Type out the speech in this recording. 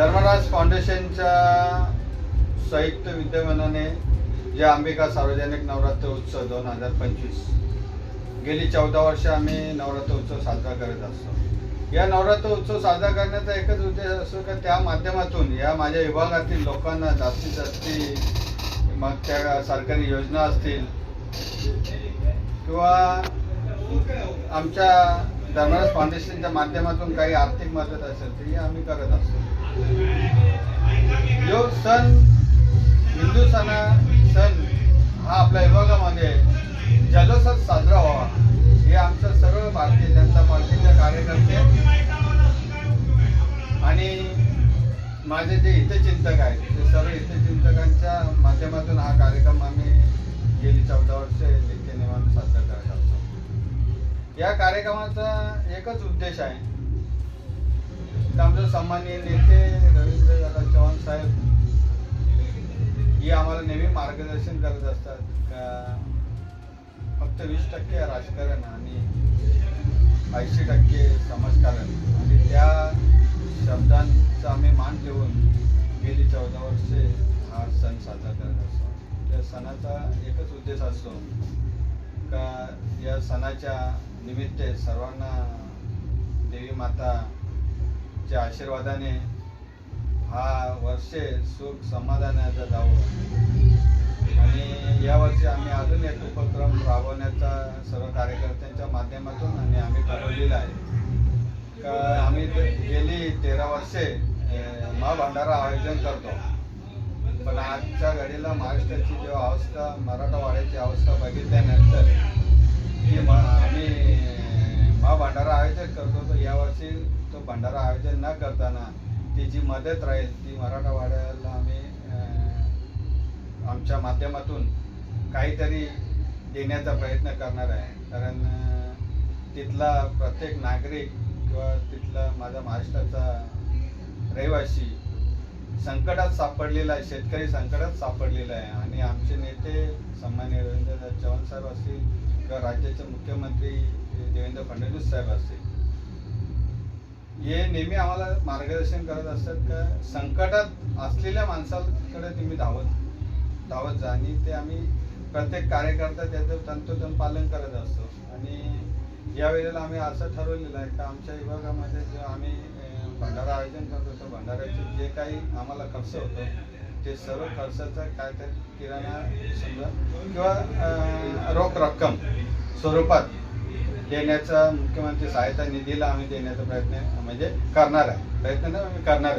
धर्मराज फाउंडेशनच्या संयुक्त विद्यमानाने जे अंबिका सार्वजनिक नवरात्र उत्सव दोन हजार पंचवीस गेली चौदा वर्ष आम्ही नवरात्र उत्सव साजरा करत असतो. या नवरात्र उत्सव साजरा करण्याचा एकच उद्देश असतो की त्या माध्यमातून या माझ्या विभागातील लोकांना जास्तीत जास्ती मग त्या सरकारी योजना असतील किंवा आमच्या धर्मराज फाउंडेशनच्या माध्यमातून काही आर्थिक मदत असेल ती आम्ही करत असतो. योग सण हिंदू सणा सण हा आपल्या विभागामध्ये जल्लोषात साजरा व्हावा. हे आमचं सर्व भारतीय जनता पार्टीचे कार्यकर्ते आणि माझे जे हितचिंतक आहेत ते सर्व हितचिंतकांच्या माध्यमातून हा कार्यक्रम आम्ही गेली चौदा वर्ष नित्य नियमानं साजरा करत असतो या कार्यक्रमाचा एकच उद्देश आहे आमचे सन्माननीय नेते रवींद्र दादा चव्हाण साहेब हे आम्हाला नेहमी मार्गदर्शन करत असतात. का फक्त वीस टक्के राजकारण आणि ऐंशी टक्के समाजकारण. आणि त्या शब्दांचा आम्ही मान ठेवून गेली चौदा वर्षे हा सण साजरा करत असतो. त्या सणाचा एकच उद्देश असतो का या सणाच्या निमित्त सर्वांना देवी तुमच्या आशीर्वादाने हा वर्षे सुख समाधानाचा जावं आणि यावर्षी आम्ही अजून एक उपक्रम राबवण्याचा सर्व कार्यकर्त्यांच्या माध्यमातून आणि आम्ही ठरवलेला आहे. का आम्ही गेली तेरा वर्षे महाभंडारा आयोजन करतो. पण आजच्या घडीला महाराष्ट्राची जेव्हा अवस्था मराठवाड्याची अवस्था बघितल्यानंतर भंडारा आयोजन न करताना ती जी मदत राहील ती मराठवाड्याला आम्ही आमच्या माध्यमातून काहीतरी देण्याचा प्रयत्न करणार आहे. कारण तिथला प्रत्येक नागरिक किंवा तिथला माझा महाराष्ट्राचा रहिवासी संकटात सापडलेला आहे शेतकरी संकटात सापडलेला आहे. आणि आमचे नेते सन्मान्य रवींद्र चव्हाण साहेब असतील किंवा राज्याचे मुख्यमंत्री देवेंद्र फडणवीस साहेब असतील हे नेहमी आम्हाला मार्गदर्शन करत असतात का? संकटात असलेल्या माणसाकडे तुम्ही धावत धावत जा आणि ते आम्ही प्रत्येक कार्यकर्ता त्याचं तंतोतंत पालन करत असतो. आणि या वेळेला आम्ही असं ठरवलेलं आहे का आमच्या विभागामध्ये जे आम्ही भंडारा आयोजन करतो तर भंडाऱ्याचे जे काही आम्हाला खर्च होतो ते सर्व खर्चाचा काहीतरी किराणा समजा किंवा रोख रक्कम स्वरूपात देण्याचा मुख्यमंत्री सहायता निधीला आम्ही देण्याचा प्रयत्न म्हणजे करणार आहे. प्रयत्न आम्ही करणार आहे.